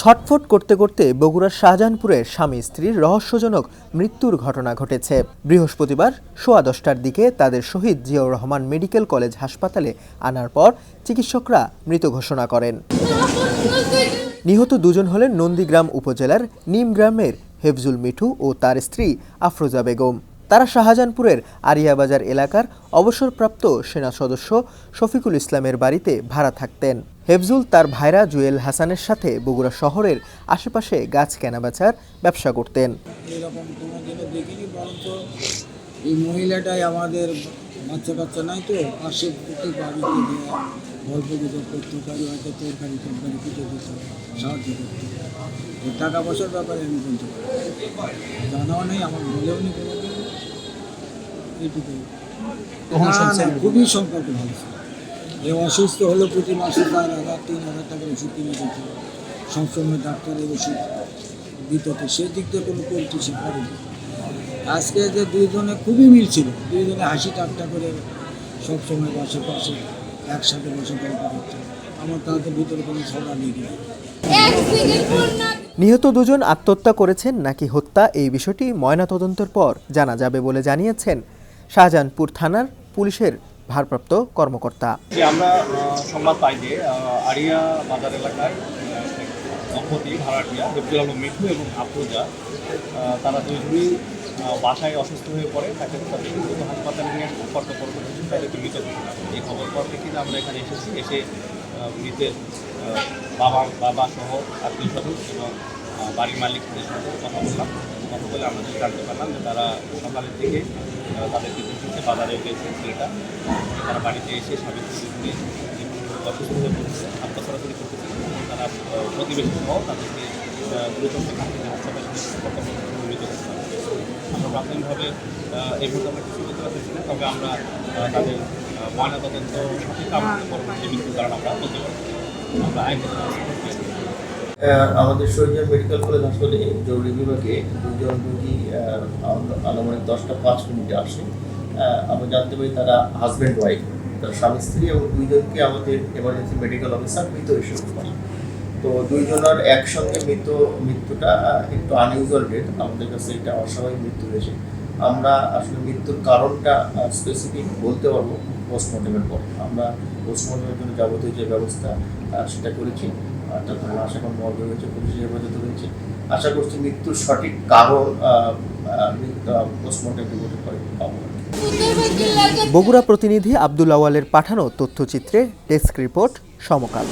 ছটফট করতে করতে বগুড়ার শাহজাহানপুরের স্বামী স্ত্রীর রহস্যজনক মৃত্যুর ঘটনা ঘটেছে। বৃহস্পতিবার সোয়া দশটার দিকে তাদের শহীদ জিয়াউর রহমান মেডিকেল কলেজ হাসপাতালে আনার পর চিকিৎসকরা মৃত ঘোষণা করেন। নিহত দুজন হলেন নন্দীগ্রাম উপজেলার নিমগ্রামের হেফজুল মিঠু ও তার স্ত্রী আফরোজা বেগম। তারা শাহজাহানপুরের আরিয়াবাজার এলাকার অবসরপ্রাপ্ত সেনা সদস্য শফিকুল ইসলামের বাড়িতে ভাড়া থাকতেন। হেফজুল তার ভাইরা জুয়েল হাসানের সাথে বগুড়া শহরের আশেপাশে গাছ কেনাবেচার ব্যবসা করতেন। এই মহিলাটাই আমাদের বাচ্চা কাচ্চা নাই তো প্রতি বাড়িতে গল্প গুজব হয়তো তরকারি কিছু সাহায্য টাকা পয়সার ব্যাপারে আমি বলতে পারি জানাও নেই, আমার বলেও নি কোনো খুবই সম্পর্ক ভালো ছিল অসুস্থ হলো প্রতি মাসে চার হাজার তিন হাজার টাকা ওষুধ কিনে দিত সবসময় ডাক্তারের ওষুধ দিত তো সেই দিক দিয়ে কোনো পরিচিতি করেনি। আজকে যে দুইজনে খুবই মিল ছিল দুইজনে হাসি ঠাট্টা করে সবসময় বসে পাশে একসাথে বসে গল্প করতো আমার তাদের ভিতরে কোনো নেই। নিহত দুজন আত্মহত্যা করেছেন নাকি হত্যা এই বিষয়টি ময়নাতদন্তের পর জানা যাবে বলে জানিয়েছেন শাহজাহানপুর থানার পুলিশের ভারপ্রাপ্ত কর্মকর্তা আমরা সংবাদ পাই যে আরিয়া বাজার এলাকায় দম্পতি ভাড়াটিয়া রফিউল আলম মিঠু এবং আফরোজা তারা দুইজনই আহ, বাসায় অসুস্থ হয়ে পড়ে তাকে তাদের হাসপাতালে নিয়ে কর্তব্য করেছেন তাদেরকে মৃত ঘোষণা। এই খবর পর থেকে আমরা এখানে এসেছি এসে মৃতের বাবা বাবা সহ আত্মীয় স্বজন এবং বাড়ির মালিকদের সাথে কথা বললাম কথা বলে আমরা জানতে পারলাম যে তারা সকালের দিকে তাদেরকে দেখেছে বাজারে গিয়েছে ছেলেটা তারা বাড়িতে এসে স্বামী স্ত্রী অসুস্থ হয়ে পড়েছে আত্মা সরাসরি করতেছে তারা প্রতিবেশী সহ তাদেরকে দ্রুত সেখান হাসপাতালে। আমরা প্রাথমিকভাবে এই মুহূর্তে আমরা কিছু বলতে পারতেছি না তবে আমরা তাদের ময়নাতদন্ত সঠিক আমরা পরবর্তী মৃত্যুর কারণ আমরা বলতে পারছি আমরা। আহ, আমাদের শহীদ মেডিকেল কলেজ হাসপাতালে জরুরি বিভাগে দুজন রোগী আনুমানিক দশটা পাঁচ মিনিটে আসে। আমরা জানতে পারি তারা হাজব্যান্ড ওয়াইফ তার স্বামী, স্ত্রী এবং দুইজনকে আমাদের এমার্জেন্সি মেডিকেল অফিসার মৃত হিসেবে পাই তো দুইজনের একসঙ্গে মৃত, মৃত্যুটা একটু আনইউজুয়াল ডেট আমাদের কাছে এটা অস্বাভাবিক মৃত্যু হয়েছে। আমরা আসলে মৃত্যুর কারণটা স্পেসিফিক বলতে পারব পোস্টমর্টমের পর। আমরা পোস্টমর্টমের জন্য যাবতীয় যে ব্যবস্থা সেটা করেছি। পুলিশের আশা করছি মৃত্যুর সঠিক কারণ রিপোর্টে পরে পাবো। বগুড়া প্রতিনিধি আব্দুল আওয়ালের পাঠানো তথ্যচিত্রে ডেস্ক রিপোর্ট সমকাল।